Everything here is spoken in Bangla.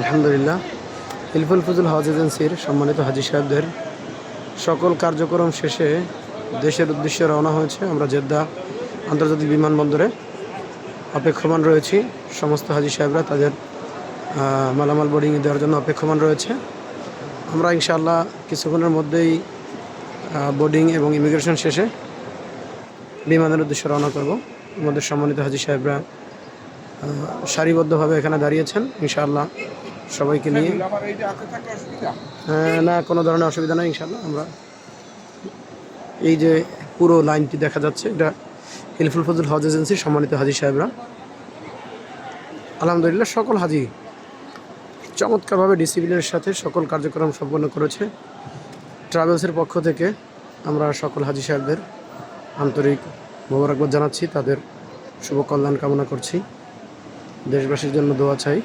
আলহামদুলিল্লাহ। ইলফুল ফুজুল হজ এজেন্সির সম্মানিত হাজি সাহেবদের সকল কার্যক্রম শেষে দেশের উদ্দেশ্যে রওনা হয়েছে। আমরা জেদ্দা আন্তর্জাতিক বিমানবন্দরে অপেক্ষমান রয়েছি। সমস্ত হাজি সাহেবরা তাদের মালামাল বোর্ডিং দেওয়ার জন্য অপেক্ষমান রয়েছে। আমরা ইনশাআল্লাহ কিছুক্ষণের মধ্যেই বোর্ডিং এবং ইমিগ্রেশন শেষে বিমানের উদ্দেশ্যে রওনা করব। আমাদের সম্মানিত হাজি সাহেবরা সারিবদ্ধভাবে এখানে দাঁড়িয়েছেন ইনশাআল্লাহ সবাইকে নিয়ে। আহ, না কোনো ধরনের অসুবিধা নেই ইনশাআল্লাহ আমরা এই যে পুরো লাইনটি দেখা যাচ্ছে এটা হিলফুল ফজল হজ এজেন্সির সম্মানিত হাজি সাহেবরা। আলহামদুলিল্লাহ সকল হাজি চমৎকারভাবে ডিসিপ্লিনের সাথে সকল কার্যক্রম সম্পন্ন করেছে। ট্রাভেলসের পক্ষ থেকে আমরা সকল হাজি সাহেবদের আন্তরিক মোবারকবাদ জানাচ্ছি তাদের শুভ কল্যাণ কামনা করছি। দেশবাসীর জন্য দোয়া চাই।